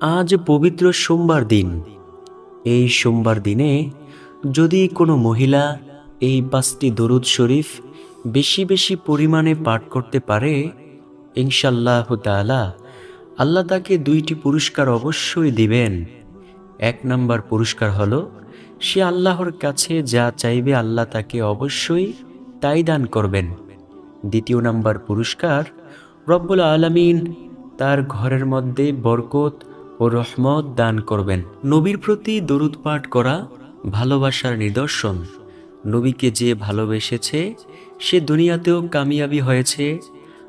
আজ পবিত্র সোমবার দিন। এই সোমবার দিনে যদি কোনো মহিলা এই পাঁচটি দরুদ শরীফ বেশি বেশি পরিমাণে পাঠ করতে পারে ইনশাল্লাহ তাআলা আল্লাহ তাকে দুইটি পুরস্কার অবশ্যই দিবেন। এক নাম্বার পুরস্কার হলো, সে আল্লাহর কাছে যা চাইবে আল্লাহ তাকে অবশ্যই তাই দান করবেন। দ্বিতীয় নাম্বার পুরস্কার, রব্বুল আলামিন তার ঘরের মধ্যে বরকত ও রহমত দান করবেন। নবীর প্রতি দরুদ পাঠ করা ভালোবাসার নিদর্শন। নবীকে যে ভালোবেসেছে, সে দুনিয়াতেও কামিয়াবি হয়েছে,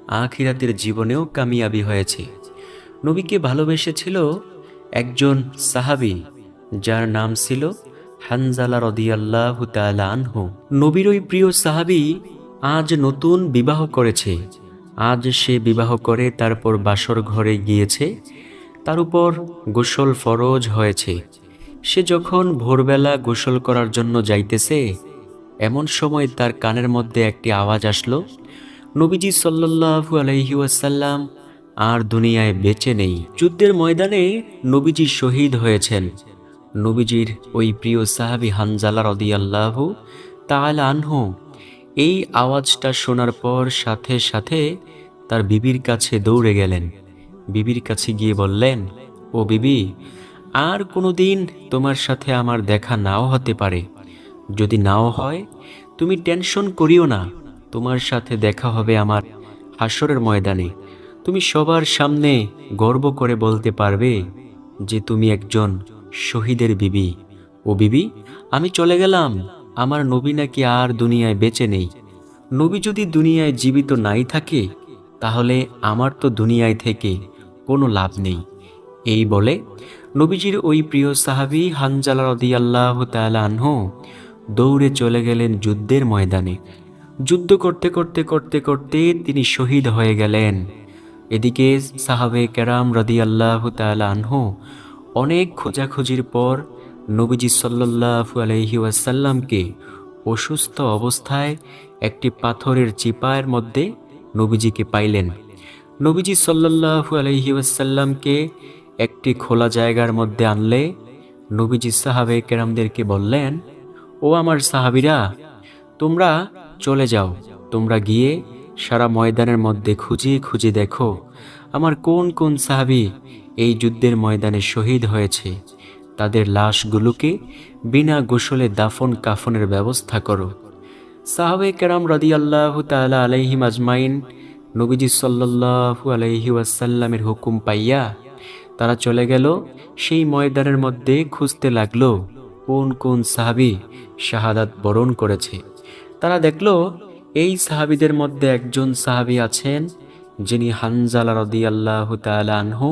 আখিরাতের জীবনেও কামিয়াবি হয়েছে। নবীকে ভালোবেসেছিল একজন সাহাবী, যার নাম ছিল হানজালা রদিয়াল্লাহু আনহু। নবীর ওই প্রিয় সাহাবী আজ নতুন বিবাহ করেছে। আজ সে বিবাহ করে তারপর বাসর ঘরে গিয়েছে। তার উপর গোসল ফরজ হয়েছে। সে যখন ভোরবেলা গোসল করার জন্য যাইতেছে, এমন সময় তার কানের মধ্যে একটি আওয়াজ আসলো, নবীজি সাল্লাল্লাহু আলাইহি ওয়াসাল্লাম আর দুনিয়ায় বেঁচে নেই। যুদ্ধের ময়দানে নবীজি শহীদ হয়েছেন। নবীজির ওই প্রিয় সাহাবি হানজালা রদিয়াল্লাহু তাআলা আনহু এই আওয়াজটা শোনার পর সাথে সাথে তার বিবির কাছে দৌড়ে গেলেন। বিবির কাছে গিয়ে বললেন, ও বিবি, আর কোনোদিন তোমার সাথে আমার দেখা নাও হতে পারে। যদি নাও হয়, তুমি টেনশন করিও না। তোমার সাথে দেখা হবে আমার হাসরের ময়দানে। তুমি সবার সামনে গর্ব করে বলতে পারবে যে তুমি একজন শহীদের বিবি। ও বিবি, আমি চলে গেলাম। আমার নবী নাকি আর দুনিয়ায় বেঁচে নেই। নবী যদি দুনিয়ায় জীবিত নাই থাকে, তাহলে আমার তো দুনিয়ায় থেকে কোনো লাভ নেই। এই বলে নবীজির ওই প্রিয় সাহাবি হানজালা রদিয়াল্লাহ তাআলা আনহু দৌড়ে চলে গেলেন যুদ্ধের ময়দানে। যুদ্ধ করতে করতে করতে করতে তিনি শহীদ হয়ে গেলেন। এদিকে সাহাবে কেরাম রদিয়াল্লাহ তাআলা আনহু অনেক খোঁজাখুঁজির পর নবীজি সাল্লাল্লাহু আলাইহি ওয়াসাল্লামকে অসুস্থ অবস্থায় একটি পাথরের চিপায়ের মধ্যে নবীজিকে পাইলেন। নবীজি সাল্লাল্লাহু আলাইহি ওয়াসাল্লামকে একটি খোলা জায়গার মধ্যে আনলে, নবীজি সাহাবে কেরামদেরকে বললেন, ও আমার সাহাবিরা, তোমরা চলে যাও, তোমরা গিয়ে সারা ময়দানের মধ্যে খুঁজে খুঁজে দেখো, আমার কোন কোন সাহাবি এই যুদ্ধের ময়দানে শহীদ হয়েছে, তাদের লাশগুলোকে বিনা গোসলে দাফন কাফনের ব্যবস্থা করো। সাহাবে কেরাম রদি আল্লাহ তালা আলাইহিম আজমাইন নবীজি সাল্লাহু আলাইহি ওয়াসাল্লামের হুকুম পাইয়া তারা চলে গেল। সেই ময়দানের মধ্যে খুঁজতে লাগল কোন কোন সাহাবি শাহাদাত বরণ করেছে। তারা দেখল, এই সাহাবিদের মধ্যে একজন সাহাবি আছেন যিনি হানজালা রদি আল্লাহ আনহু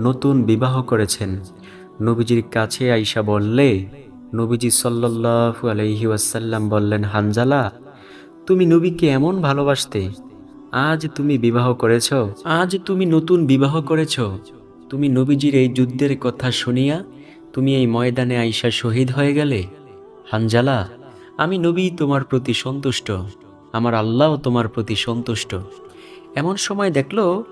নতুন বিবাহ করেছেন। নবীজির কাছে আইসা বললে, নবীজি সাল্লাল্লাহু আলাইহি ওয়াসাল্লাম বললেন, হানজালা, তুমি নবীকে এমন ভালোবাসতে আজ তুমি বিবাহ করেছ? আজ তুমি নতুন বিবাহ করেছ। তুমি নবীজির এই যুদ্ধের কথা শুনিয়া তুমি এই ময়দানে আইসা শহীদ হয়ে গেলে? হানজালা, আমি নবী তোমার প্রতি সন্তুষ্ট। আমার আল্লাহ তোমার প্রতি সন্তুষ্ট। এমন সময় দেখল,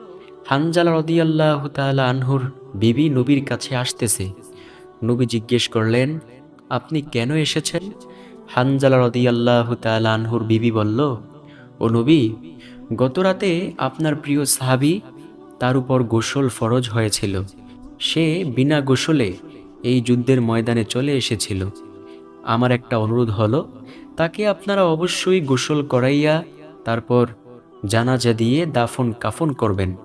হানজালা রদিয়াল্লাহ তাআলা আনহুর বিবি নবীর কাছে আসতেছে। নবী জিজ্ঞেস করলেন, আপনি কেন এসেছেন? হানজালা রদিয়াল্লাহ তাআলা আনহুর বিবি বলল, ও নবী গত রাতে আপনার প্রিয় সাহাবি তার উপর গোসল ফরজ হয়েছিল। সে বিনা গোসলে এই যুদ্ধের ময়দানে চলে এসেছিল। আমার একটা অনুরোধ হলো, তাকে আপনারা অবশ্যই গোসল করাইয়া তারপর জানাজা দিয়ে দাফন কাফন করবেন।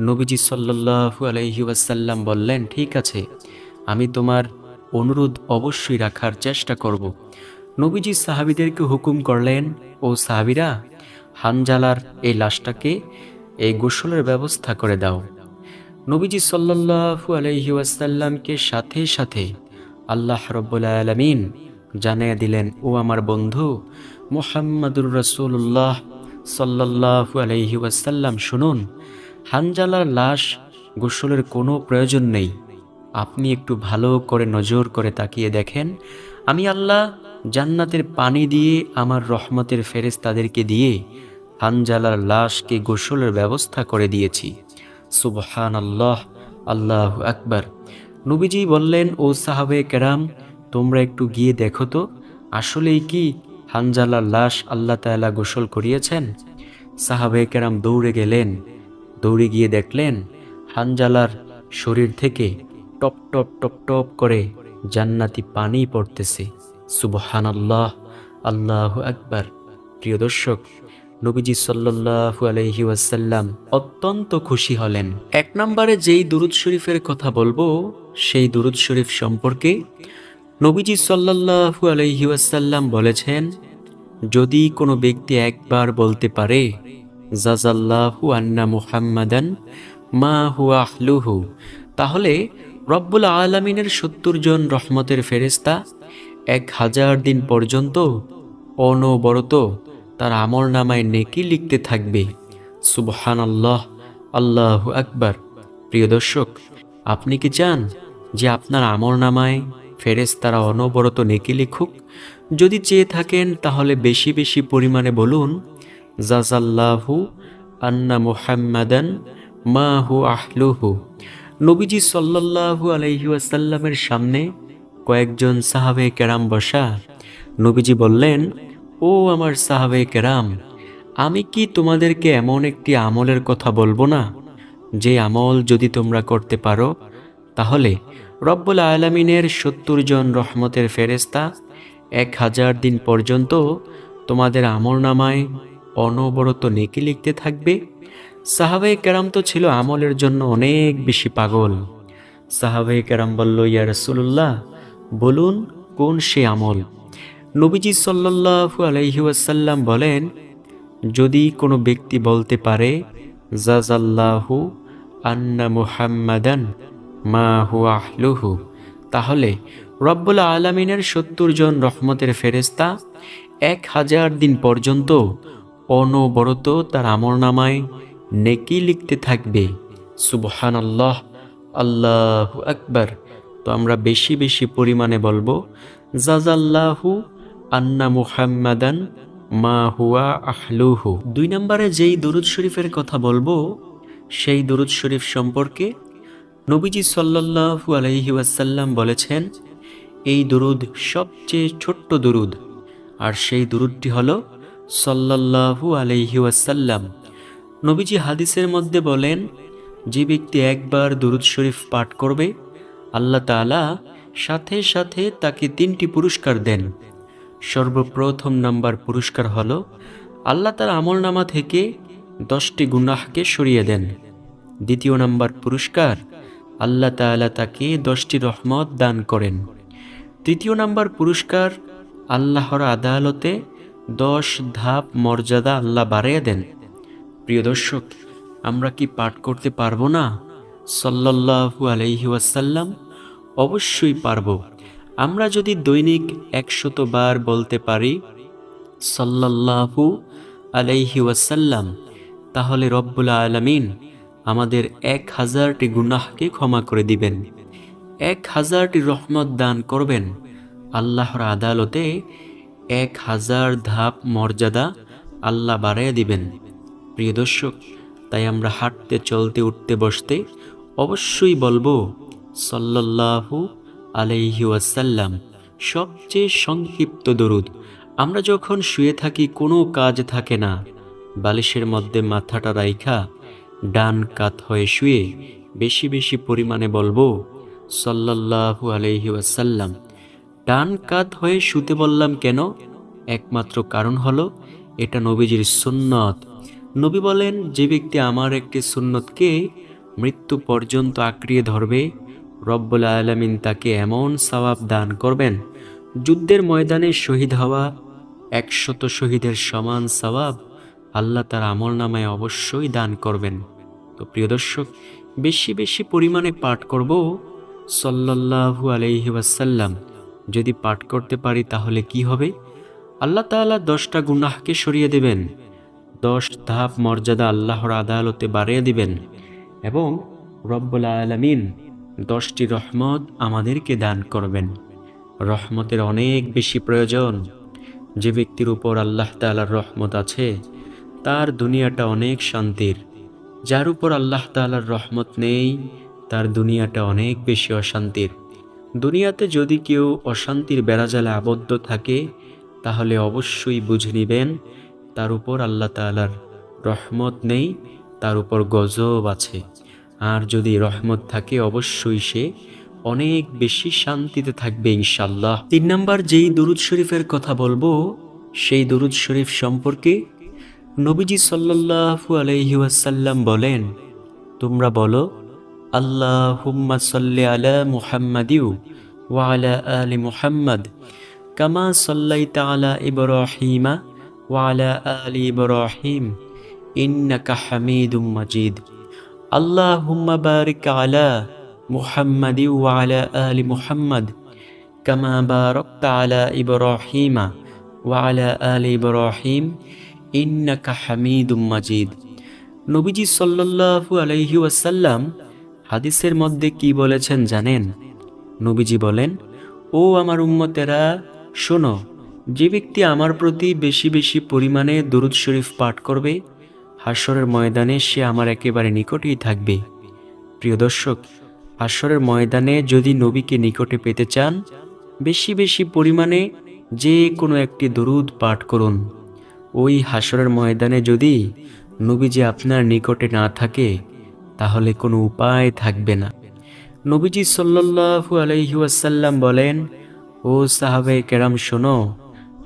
নবীজি সাল্লাল্লাহু আলাইহি ওয়াসাল্লাম বললেন, ঠিক আছে, আমি তোমার অনুরোধ অবশ্যই রাখার চেষ্টা করব। নবীজি সাহাবিদেরকে হুকুম করলেন, ও সাহাবিরা হানজালার এই লাশটাকে এই গোসলের ব্যবস্থা করে দাও। নবীজি সাল্লাল্লাহু আলাইহি ওয়াসাল্লামকে সাথে সাথে আল্লাহ রব্বুল আলামিন জানিয়ে দিলেন, ও আমার বন্ধু, মুহাম্মাদুর রসুল্লাহ সাল্লাল্লাহু আলাইহি ওয়াসাল্লাম, শুনুন হানজালার লাশ গোসলের কোনো প্রয়োজন নেই। আপনি একটু ভালো করে নজর করে তাকিয়ে দেখেন। আমি আল্লাহ জান্নাতের পানি দিয়ে আমার রহমতের ফেরেস তাদেরকে দিয়ে হানজালার লাশকে গোসলের ব্যবস্থা করে দিয়েছি। সুবহান আল্লাহ আল্লাহ আকবার। নবীজি বললেন, ও সাহাবে কেরাম, তোমরা একটু গিয়ে দেখো তো, আসলেই কি হানজালার লাশ আল্লাহ তাআলা গোসল করিয়েছেন? সাহাবে কেরাম দৌড়ে গেলেন, দৌড়ে গিয়ে দেখলেন হানজালার শরীর থেকে টপ টপ টপ টপ করে জান্নাতি পানি পড়তেছে। সুবহান আল্লাহ আল্লাহ আকবার। প্রিয় দর্শক, নবীজি সাল্লাল্লাহু আলাইহি ওয়াসাল্লাম অত্যন্ত খুশি হলেন। এক নম্বরে যেই দুরুদ শরীফের কথা বলব, সেই দুরুদ শরীফ সম্পর্কে নবীজি সাল্লাল্লাহু আলাইহি ওয়াসাল্লাম বলেছেন, যদি কোনো ব্যক্তি একবার বলতে পারে জাজাল্লাহু আন্না মুহাম্মাদান মা হুয়া আহলুহু তাহলে রব্বুল আলমিনের সত্তর জন রহমতের ফেরেস্তা এক হাজার দিন পর্যন্ত অনবরত তার আমল নামায় নেকি লিখতে থাকবে। সুবহান আল্লাহ আল্লাহ আকবার। প্রিয় দর্শক, আপনি কি চান যে আপনার আমল নামায় ফেরেস তারা অনবরত নেকি লিখুক? যদি চেয়ে থাকেন, তাহলে বেশি বেশি পরিমাণে বলুন জাজাল্লাহু আন্না মুহাম্মাদান মাহু আহলুহু। নবীজি সাল্লাল্লাহু আলাইহি ওয়াসাল্লামের সামনে কয়েকজন সাহাবে কেরাম বসা। নবীজি বললেন, ও আমার সাহাবে কেরাম, আমি কি তোমাদেরকে এমন একটি আমলের কথা বলব না? যে আমল যদি তোমরা করতে পারো, তাহলে রব্বুল আলমিনের সত্তর জন রহমতের ফেরেস্তা এক হাজার দিন পর্যন্ত তোমাদের আমল নামায় অনবরত নেকি লিখতে থাকবে। সাহাবে কেরাম তো ছিল আমলের জন্য অনেক বেশি পাগল। সাহাবে কেরাম বলল, ইয়া রসুল্লাহ বলুন, কোন সে আমল? নবীজি সাল্লাল্লাহু আলাইহি ওয়াসাল্লাম বলেন, যদি কোনো ব্যক্তি বলতে পারে জাজাল্লাহু আন্না মুহাম্মাদান মা হুয়া আহলুহু তাহলে রব্বুল আলমিনের সত্তর জন রহমতের ফেরেস্তা এক হাজার দিন পর্যন্ত অনবরত তার আমর নামায় নেকি লিখতে থাকবে। সুবহান আল্লাহ আল্লাহ আকবার। তো আমরা বেশি বেশি পরিমাণে বলব, জাজাল্লাহু আন্না মুহাম্মাদান মা হুয়া আহলুহু। দুই নম্বরে যেই দরুদ শরীফের কথা বলব, সেই দরুদ শরীফ সম্পর্কে নবীজি সাল্লাল্লাহু আলাইহি ওয়াসাল্লাম বলেছেন, এই দরুদ সবচেয়ে ছোট্ট দরুদ। আর সেই দরুদটি হলো সাল্লাল্লাহু আলাইহি ওয়াসাল্লাম। নবীজি হাদিসের মধ্যে বলেন, যে ব্যক্তি একবার দরুদ শরীফ পাঠ করবে আল্লাহ তাআলা সাথে সাথে তাকে তিনটি পুরস্কার দেন। সর্বপ্রথম নাম্বার পুরস্কার হল আল্লাহ তার আমল নামা থেকে দশটি গুনাহকে সরিয়ে দেন। দ্বিতীয় নাম্বার পুরস্কার আল্লাহ তাআলা তাকে দশটি রহমত দান করেন। তৃতীয় নাম্বার পুরস্কার আল্লাহর আদালতে দশ ধাপ মর্যাদা আল্লাহ বাড়িয়ে দেন। প্রিয় দর্শক, আমরা কি পাঠ করতে পারব না? সাল্লাল্লাহু আলাইহি ওয়াসাল্লাম অবশ্যই পারব। আমরা যদি দৈনিক একশত বার বলতে পারি, সাল্লাল্লাহু আলাইহি ওয়াসাল্লাম, তাহলে রব্বুল আলামিন আমাদের এক হাজারটি গুনাহকে ক্ষমা করে দিবেন। এক হাজারটি রহমত দান করবেন। আল্লাহর আদালতে এক হাজার ধাপ মর্যাদা আল্লাহ বাড়াইয়া দিবেন। প্রিয় দর্শক, তাই আমরা হাঁটতে, চলতে, উঠতে, বসতে অবশ্যই বলব সাল্লাল্লাহু আলাইহি ওয়াসাল্লাম, সবচেয়ে সংক্ষিপ্ত দরুদ। আমরা যখন শুয়ে থাকি, কোনো কাজ থাকে না। বালিশের মধ্যে মাথাটা রাইখা, ডান কাত হয়ে শুয়ে বেশি বেশি পরিমাণে বলব আলাইহি ওয়াসাল্লাম, ডান কাত হয়ে শুতে বললাম কেন? একমাত্র কারণ হলো, এটা নবীজির সুন্নত। নবী বলেন, যে ব্যক্তি আমার একটি সুন্নতকে মৃত্যু পর্যন্ত আঁকড়িয়ে ধরবে রব্বুল আলমিন তাকে এমন সওয়াব দান করবেন, যুদ্ধের ময়দানে শহীদ হওয়া একশত শহীদের সমান সওয়াব আল্লাহ তার আমল নামায় অবশ্যই দান করবেন। তো প্রিয় দর্শক, বেশি বেশি পরিমাণে পাঠ করব সাল্লাল্লাহু আলাইহি ওয়াসাল্লাম। যদি পাঠ করতে পারি তাহলে কি হবে? আল্লাহ তাআলা দশটা গুনাহকে সরিয়ে দেবেন, দশ ধাপ মর্যাদা আল্লাহর আদালতে বাড়িয়ে দিবেন এবং রব্বুল আলমিন দশটি রহমত আমাদেরকে দান করবেন। রহমতের অনেক বেশি প্রয়োজন। যে ব্যক্তির উপর আল্লাহ তাআলার রহমত আছে, তার দুনিয়াটা অনেক শান্তির। যার উপর আল্লাহ তাআলার রহমত নেই, তার দুনিয়াটা অনেক বেশি অশান্তির। দুনিয়াতে যদি কেউ অশান্তির বেড়াজালে আবদ্ধ থাকে, তাহলে অবশ্যই বুঝে নেবেন, তার উপর আল্লাহ তাআলার রহমত নেই, তার উপর গজব আছে। আর যদি রহমত থাকে, অবশ্যই সে অনেক বেশি শান্তিতে থাকবে ইনশাল্লাহ তিন নম্বর, যেই দরুদ শরীফের কথা বলব, সেই দরুদ শরীফ সম্পর্কে নবীজি সাল্লাল্লাহু আলাইহি ওয়াসাল্লাম বলেন, তোমরা বলো, আল্লাহুম্মা সাল্লি আলা মুহাম্মাদিউ ওয়া আলা মুহাম্মাদ, কামা সাল্লাইতা আলা ইব্রাহিমা ওয়া আলা আলি ইব্রাহিম, ইন্নাকা হামিদুম মাজিদ। আল্লাহুম্মা বারিক আলা মুহাম্মাদি আলা আলি মুহাম্মাদ কামা বারাকতা আলা ইব্রাহিমা ওয়া আলা আলি ইব্রাহিম ইন্নাকা হামিদুম মাজিদ। নবীজি সাল্লাল্লাহু আলাইহি ওয়াসাল্লাম হাদিসের মধ্যে কি বলেছেন জানেন? নবীজি বলেন, ও আমার উম্মতেরা, শোনো, যে ব্যক্তি আমার প্রতি বেশি বেশি পরিমাণে দরুদ শরীফ পাঠ করবে হাসরের ময়দানে সে আমার একেবারে নিকটেই থাকবে। প্রিয় দর্শক, হাসরের ময়দানে যদি নবীকে নিকটে পেতে চান, বেশি বেশি পরিমাণে যে কোনো একটি দরুদ পাঠ করুন। ওই হাসরের ময়দানে যদি নবীজি আপনার নিকটে না থাকে, তাহলে কোনো উপায় থাকবে না। নবীজি সাল্লাল্লাহু আলাইহি ওয়াসাল্লাম বলেন, ও সাহাবে কেরাম, শোনো,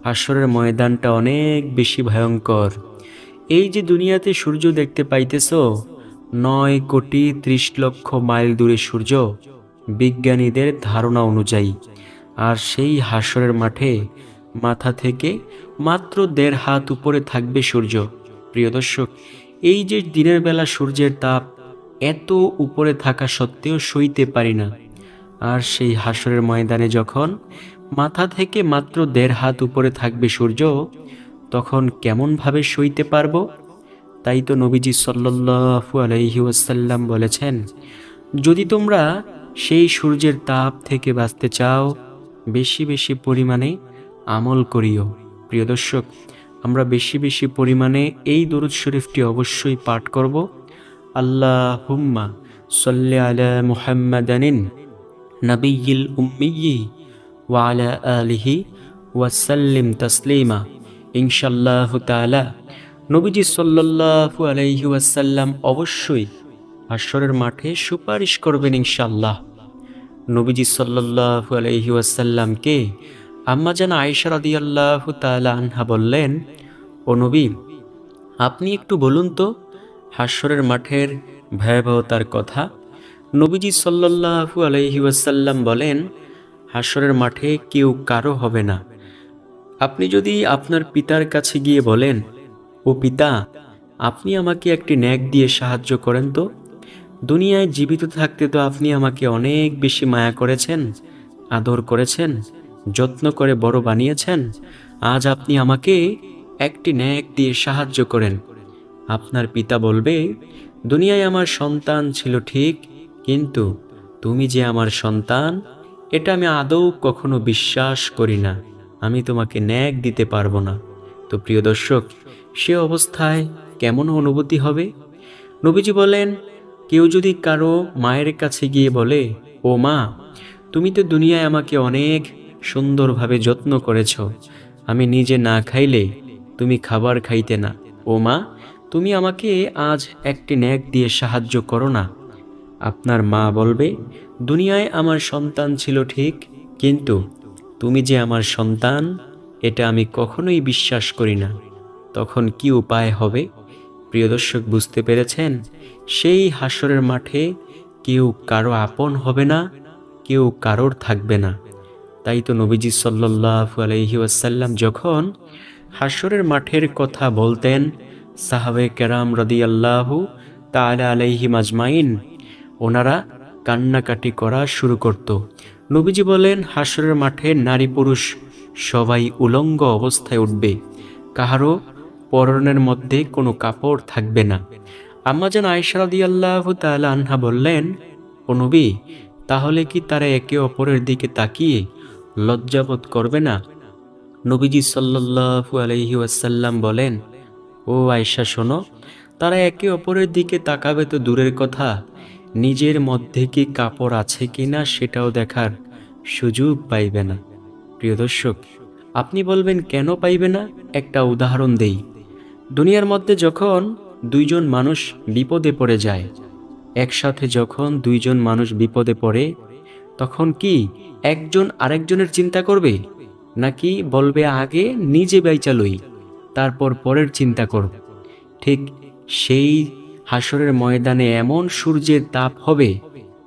হাসরের ময়দানটা অনেক বেশি ভয়ঙ্কর। এই যে দুনিয়াতে সূর্য দেখতে পাইতেছ, নয় কোটি ত্রিশ লক্ষ মাইল দূরে সূর্য, বিজ্ঞানীদের ধারণা অনুযায়ী, আর সেই হাসরের মাঠে মাথা থেকে মাত্র দেড় হাত উপরে থাকবে সূর্য। প্রিয় দর্শক, এই যে দিনের বেলা সূর্যের তাপ এত উপরে থাকা সত্ত্বেও সইতে পারি না। আর সেই হাসরের ময়দানে যখন মাথা থেকে মাত্র দেড় হাত উপরে থাকবে সূর্য তখন কেমনভাবে সইতে পারব? তাই তো নবীজি সাল্লাল্লাহু আলাইহি ওয়াসাল্লাম বলেছেন, যদি তোমরা সেই সূর্যের তাপ থেকে বাঁচতে চাও, বেশি বেশি পরিমাণে আমল করিও। প্রিয় দর্শক, আমরা বেশি বেশি পরিমাণে এই দরুদ শরীফটি অবশ্যই পাঠ করব। আল্লাহ হুম্মা সাল্লি আলা মুহাম্মাদানিন নবিয়িল উম্মিয়ি ওয়া আলা আলিহি ওয়াসাল্লিম তাসলিমা। ইনশাল্লাহ তাআলা। নবীজি সাল্লাল্লাহু আলাইহি ওয়াসাল্লাম অবশ্যই হাসরের মাঠে সুপারিশ করবেন ইনশাল্লাহ নবীজি সাল্লাল্লাহু আলাইহি ওয়াসাল্লামকে আম্মা জান আয়েশা রাদিয়াল্লাহু তাআলা আনহা বললেন, ও নবী, আপনি একটু বলুন তো হাসরের মাঠের ভয়াবহতার কথা? নবীজি আলাইহি ওয়াসাল্লাম বলেন হাসরের মাঠে কেউ কারও হবে না। আপনি যদি আপনার পিতার কাছে গিয়ে বলেন, ও পিতা, আপনি আমাকে একটি ন্যাক দিয়ে সাহায্য করেন তো? দুনিয়ায় জীবিত থাকতে তো আপনি আমাকে অনেক বেশি মায়া করেছেন, আদর করেছেন, যত্ন করে বড় বানিয়েছেন। আজ আপনি আমাকে একটি ন্যাক দিয়ে সাহায্য করেন। আপনার পিতা বলবে, দুনিয়ায় আমার সন্তান ছিল ঠিক, কিন্তু তুমি যে আমার সন্তান, এটা আমি আদৌ কখনো বিশ্বাস করি না। আমি তোমাকে ন্যাক দিতে পারব না। তো প্রিয় দর্শক, সে অবস্থায় কেমন অনুভূতি হবে? নবীজি বলেন, কেউ যদি কারও মায়ের কাছে গিয়ে বলে, ও মা, তুমি তো দুনিয়ায় আমাকে অনেক সুন্দরভাবে যত্ন করেছ। আমি নিজে না খাইলে তুমি খাবার খাইতে না। ও মা, তুমি আমাকে আজ একটি ন্যাক দিয়ে সাহায্য করো না। আপনার মা বলবে, দুনিয়ায় আমার সন্তান ছিল ঠিক, কিন্তু তুমি যে আমার সন্তান, এটা আমি কখনোই বিশ্বাস করি না। তখন কি উপায় হবে? প্রিয় দর্শক, বুঝতে পেরেছেন? সেই হাসরের মাঠে কেউ কারও আপন হবে না, কেউ কারোর থাকবে না। তাই তো নবীজি সাল্লাল্লাহু আলাইহি ওয়াসাল্লাম যখন হাসরের মাঠের কথা বলতেন, সাহাবে কেরাম রাদিয়াল্লাহু তাআলা আলাইহি মাজমাইন, ওনারা কান্নাকাটি করা শুরু করত। নবীজি বলেন, হাসরের মাঠে নারী পুরুষ সবাই উলঙ্গ অবস্থায় উঠবে। কাহারও পরনের মধ্যে কোনো কাপড় থাকবে না। আম্মা যেন আয়সারদি আল্লাহ আনহা বললেন, ও নবী, তাহলে কি তারা একে অপরের দিকে তাকিয়ে লজ্জাবোধ করবে না? নবীজি সাল্লাল্লাহু আলাইহি ওয়াসাল্লাম বলেন, ও আয়সা শোনো, তারা একে অপরের দিকে তাকাবে তো দূরের কথা। নিজের মধ্যে কি কাপড় আছে কিনা সেটাও দেখার সুযোগ পাইবে না। প্রিয় দর্শক, আপনি বলবেন, কেন পাইবে না? একটা উদাহরণ দেই। দুনিয়ার মধ্যে যখন দুইজন মানুষ বিপদে পড়ে যায়, একসাথে যখন দুইজন মানুষ বিপদে পড়ে, তখন কি একজন আরেকজনের চিন্তা করবে? নাকি বলবে, আগে নিজে বাইচালই তারপর পরের চিন্তা করব। ঠিক সেই হাসরের ময়দানে এমন সূর্যের তাপ হবে,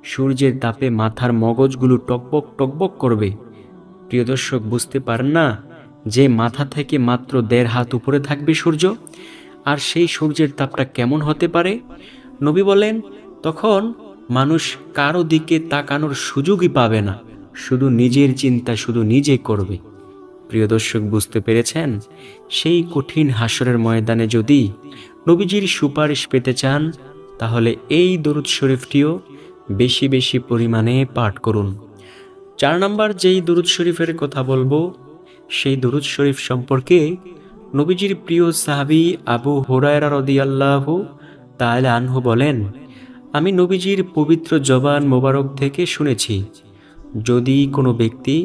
সূর্যের তাপে মাথার মগজগুলো টকবক টকবক করবে। প্রিয় দর্শক, বুঝতে পারেন না যে মাথা থেকে মাত্র দেড় হাত উপরে থাকবে সূর্য? আর সেই সূর্যের তাপটা কেমন হতে পারে? নবী বলেন, তখন মানুষ কারও দিকে তাকানোর সুযোগই পাবে না। শুধু নিজের চিন্তা শুধু নিজে করবে। প্রিয় দর্শক, বুঝতে পেরেছেন? সেই কঠিন হাসরের ময়দানে যদি নবীজির সুপারিশ পেতে চান, তাহলে এই দরুদ শরীফটিও বেশি বেশি পরিমাণে পাঠ করুন। চার নম্বর যেই দরুদ শরীফের কথা বলব, সেই দরুদ শরীফ সম্পর্কে নবীজির প্রিয় সাহাবি আবু হোরায়রা রদিয়াল্লাহ তাহলে আনহু বলেন, আমি নবীজির পবিত্র জবান মোবারক থেকে শুনেছি, যদি কোনো ব্যক্তি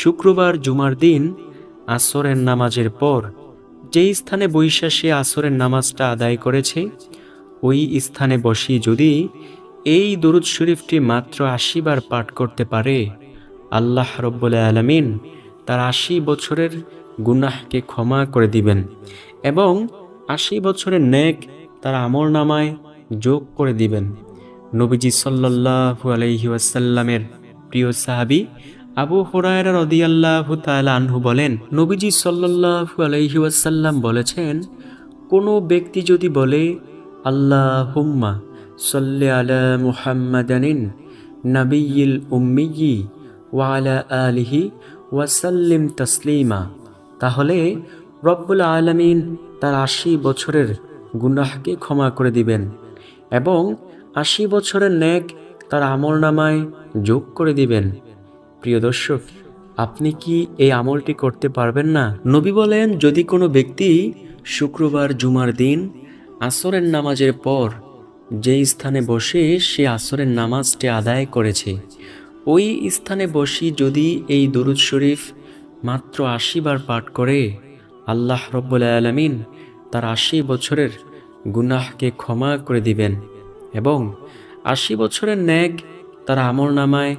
শুক্রবার জুমার দিন আসরের নামাজের পর যেই স্থানে বৈশা সে আসরের নামাজটা আদায় করেছে, ওই স্থানে বসি যদি এই দরুদ শরীফটি মাত্র আশি বার পাঠ করতে পারে, আল্লাহ রব্বুল আলমিন তার আশি বছরের গুনাহকে ক্ষমা করে দিবেন এবং আশি বছরের নেক তার আমল নামায় যোগ করে দিবেন। নবীজি সাল্লাল্লাহু আলাইহি ওয়াসাল্লামের প্রিয় সাহাবী আবু হুরায়রা রাদিয়াল্লাহু তাআলা আনহু বলেন, নবীজি সাল্লাল্লাহু আলাইহি ওয়াসাল্লাম বলেছেন, কোনো ব্যক্তি যদি বলে আল্লাহ হুম্মা সল্লে আলা মুহাম্মাদানিন নাবিয়িল উম্মিয়ি ওয়া আলা আলিহি ওয়াসাল্লিম তসলিমা, তাহলে রব্বুল আলামিন তার আশি বছরের গুনাহকে ক্ষমা করে দিবেন এবং আশি বছরের ন্যাক তার আমল নামায় যোগ করে দিবেন। প্রিয় দর্শক, আপনি কি এই আমলটি করতে পারবেন না? নবী বলেন, যদি কোনো ব্যক্তি শুক্রবার জুমার দিন আসরের নামাজের পর যেই স্থানে বসে সে আসরের নামাজটি আদায় করেছে, ওই স্থানে বসি যদি এই দরুদ শরীফ মাত্র আশি বার পাঠ করে, আল্লাহ রব্বুল আলমিন তার আশি বছরের গুনাহকে ক্ষমা করে দিবেন এবং আশি বছরের ন্যাক তার আমল নামায়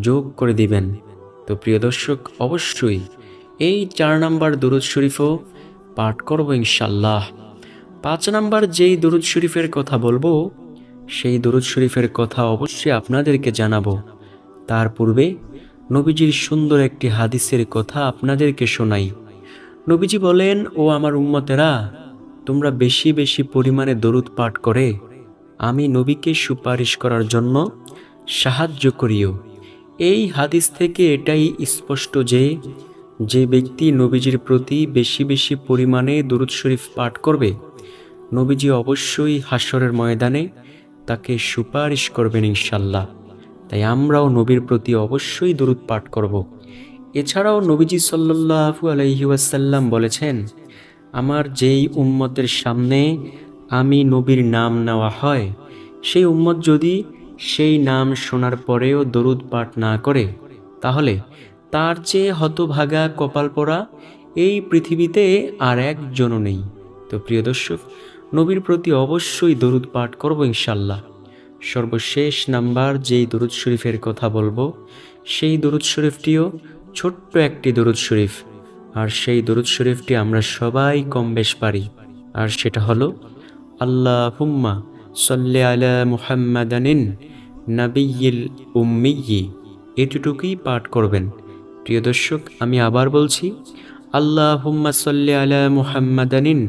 যোগ করে দিবেন। তো প্রিয় দর্শক, অবশ্যই এই চার নাম্বার দরুদ শরীফও পাঠ করব ইনশাল্লাহ পাঁচ নাম্বার যেই দরুদ শরীফের কথা বলব, সেই দরুদ শরীফের কথা অবশ্যই আপনাদেরকে জানাব। তার পূর্বে নবীজির সুন্দর একটি হাদিসের কথা আপনাদেরকে শোনাই। নবীজি বলেন, ও আমার উম্মতেরা, তোমরা বেশি বেশি পরিমাণে দরুদ পাঠ করে, আমি নবীকে সুপারিশ করার জন্য সাহায্য করিও। এই হাদিস থেকে এটাই স্পষ্ট যে যে ব্যক্তি নবীজির প্রতি বেশি বেশি পরিমাণে দরুদ শরীফ পাঠ করবে, নবীজি অবশ্যই হাস্যরের ময়দানে তাকে সুপারিশ করবেন ইনশাল্লাহ। তাই আমরাও নবীর প্রতি অবশ্যই দরুদ পাঠ করব। এছাড়াও নবীজি সাল্লাহু আলহি ওয়াসাল্লাম বলেছেন, আমার যেই উম্মতের সামনে আমি নবীর নাম নেওয়া হয়, সেই উম্মত যদি সেই নাম শোনার পরেও দরুদ পাঠ না করে, তাহলে তার চেয়ে হতভাগা কপাল পরা এই পৃথিবীতে আর একজনও নেই। তো প্রিয় দর্শক, নবীর প্রতি অবশ্যই দরুদ পাঠ করব ইনশাল্লাহ সর্বশেষ নাম্বার যেই দরুদ শরীফের কথা বলব, সেই দরুদ শরীফটিও ছোট্ট একটি দরুদ শরীফ। আর সেই দরুদ শরীফটি আমরা সবাই কম বেশ পারি। আর সেটা হলো আল্লাহ হুম্মা সাল্লি আলা মুহাম্মাদানিন নাবিয়িল উম্মিয়ি এটুটুকুই পাঠ করবেন। প্রিয় দর্শক, আমি আবার বলছি আল্লাহ হুম্মা সাল্লি আলা মুহাম্মাদানিন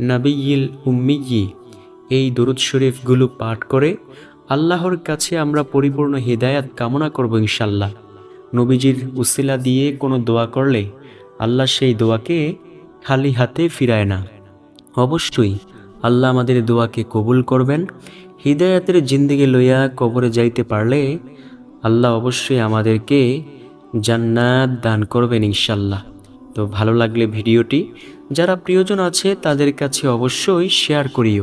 নাবিয়িল উম্মিয়ি এই দরুদ শরীফগুলো পাঠ করে আল্লাহর কাছে আমরা পরিপূর্ণ হৃদায়াত কামনা করব ইনশাল্লাহ নবীজির উসিলা দিয়ে কোনো দোয়া করলে আল্লাহ সেই দোয়াকে খালি হাতে ফিরায় না। অবশ্যই আল্লাহ আমাদের দোয়াকে কবুল করবেন। হৃদয়াতের জিন্দিগি লইয়া কবরে যাইতে পারলে আল্লাহ অবশ্যই আমাদেরকে জান্নাত দান করবেন ইনশাল্লাহ তো ভালো লাগলে ভিডিওটি, যারা প্রিয়জন আছে তাদের কাছে অবশ্যই শেয়ার করিও।